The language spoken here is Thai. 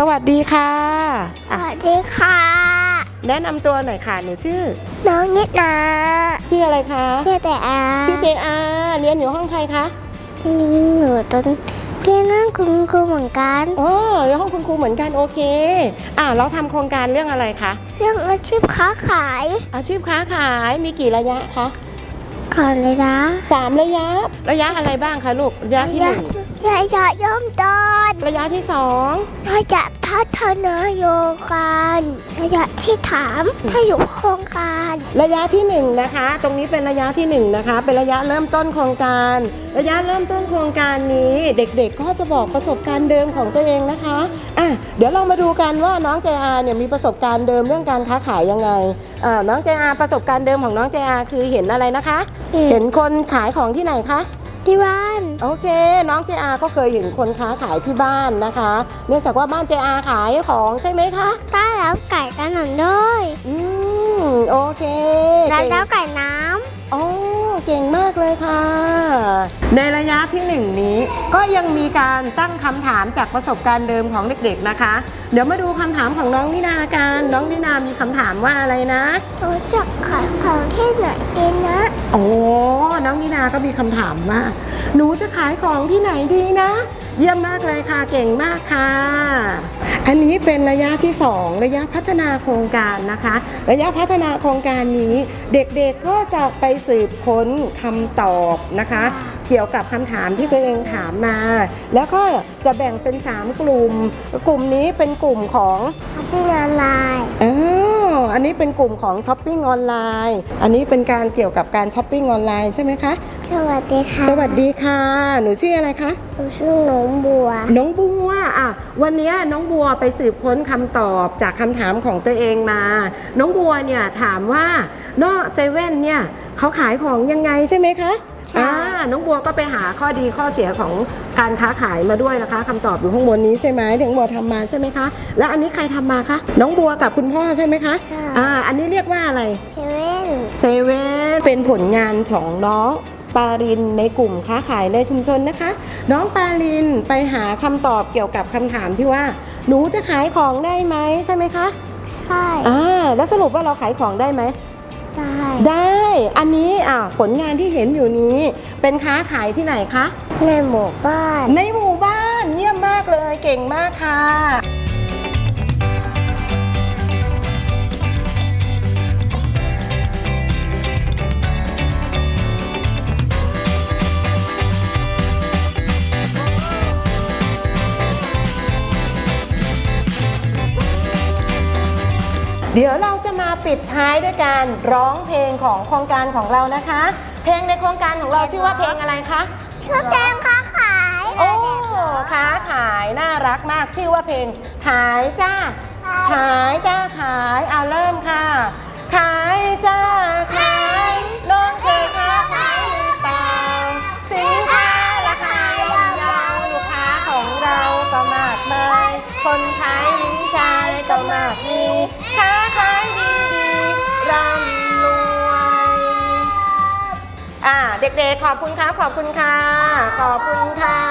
สวัสดีค่ะสอะวัสดีค่ะ แนะนำตัวหน่อยค่ะหนูชื่อ น้องนิดนาชื่ออะไรคะ ชื่อแต่อาชื่อเจอาเรียนอยู่ห้องใครคะหนูตอนเรียนนั่งคุณครูเหมือนกัน อ๋ออยู่ห้องคุณครูเหมือนกันโอเคอะเราทำโครงการเรื่องอะไรคะเรื่องอาชีพค้าขายอาชีพค้าขายมีกี่ระยะคะก่อนเลยนะสามระยะ ระยะอะไรบ้างคะลูกระยะที่หนึ่ง ยายจะย่อมตอนระยะที่สองยายจะพัฒนาโยการระยะที่ถามถ้าอยู่โครงการ ระยะที่หนึ่งนะคะ ตรงนี้เป็นระยะที่หนึ่งนะคะ เป็นระยะเริ่มต้นโครงการ ระยะเริ่มต้นโครงการนี้ เด็กๆ ก็จะบอกประสบการณ์เดิมของตัวเองนะคะอะเดี๋ยวเรามาดูกันว่าน้องเจอาเนี่ยมีประสบการณ์เดิมเรื่องการค้าขายยังไงอ่าน้องเจอาประสบการณ์เดิมของน้องเจอาคือเห็นอะไรนะคะ เห็นคนขายของที่ไหนคะ ที่บ้าน โอเค น้องเจอาก็เคยเห็นคนค้าขายที่บ้านนะคะ เนื่องจากว่าบ้านเจอาขายของใช่ไหมคะ ต้าแล้วไก่กันหน่อยด้วยอืมโอเคแล้วเก่งแล้วไก่น้อ๋อเก่งมากเลยค่ะ ในระยะที่หนึ่งนี้ ก็ยังมีการตั้งคำถามจากประสบการณ์เดิมของเด็กๆนะคะ เดี๋ยวมาดูคำถามของน้องนินากัน น้องนินามีคำถามว่าอะไรนะำรู้จักขายของที่ไหนดีนะ โอ้ น้องนินาก็มีคำถามว่า หนูจะขายของที่ไหนดีนะ เยี่ยมมากเลยค่ะเก่งมากค่ะ อันนี้เป็นระยะที่ 2 ระยะพัฒนาโครงการนะคะ ระยะพัฒนาโครงการนี้ เด็กๆก็จะไปสืบค้นคำตอบนะคะ เกี่ยวกับคำถามที่ตัวเองถามมา แล้วก็จะแบ่งเป็น 3 กลุ่ม กลุ่มนี้เป็นกลุ่มของพัฒนาลาย อ๋ออันนี้เป็นกลุ่มของช้อปปิ้งออนไลน์ อันนี้เป็นการเกี่ยวกับการช้อปปิ้งออนไลน์ใช่ไหมคะ สวัสดีค่ะ สวัสดีค่ะ หนูชื่ออะไรคะ หนูชื่อน้องบัว น้องบัวอะวันนี้น้องบัวไปสืบค้นคำตอบจากคำถามของตัวเองมา น้องบัวเนี่ยถามว่านอกเซเว่นเนี่ยเขาขายของยังไงใช่ไหมคะใช่ อ่าน้องบัวก็ไปหาข้อดีข้อเสียของการค้าขายมาด้วยนะคะคำตอบอยู่ข้างบนนี้ใช่ไหมที่น้องบัวทำมาใช่ไหมคะ แล้วอันนี้ใครทำมาคะน้องบัวกับคุณพ่อใช่ไหมคะค่ะอ่าอันนี้เรียกว่าอะไรเซเว่นเซเว่นเป็นผลงานของน้องปารินในกลุ่มค้าขายในชุมชนนะคะ น้องปารินไปหาคำตอบเกี่ยวกับคำถามที่ว่า หนูจะขายของได้ไหมใช่ไหมคะใช่อ่าแล้วสรุปว่าเราขายของได้ไหม ได้ ได้อันนี้อ่าผลงานที่เห็นอยู่นี้ เป็นค้าขายที่ไหนคะ ในหมู่บ้าน ในหมู่บ้านเยี่ยมมากเลยเก่งมากค่ะเดี๋ยวเราจะมา ปิดท้ายด้วยการร้องเพลงของโครงการของเรานะคะ เพลงในโครงการของเราชื่อว่าเพลงอะไรคะชื่อแกงค้าขายโอ้ค้าขายน่ารักมากชื่อว่าเพลงขายจ้าขายจ้าขายเอาเริ่มค่ะ เด็กๆ ขอบคุณครับ ขอบคุณค่ะ ขอบคุณค่ะ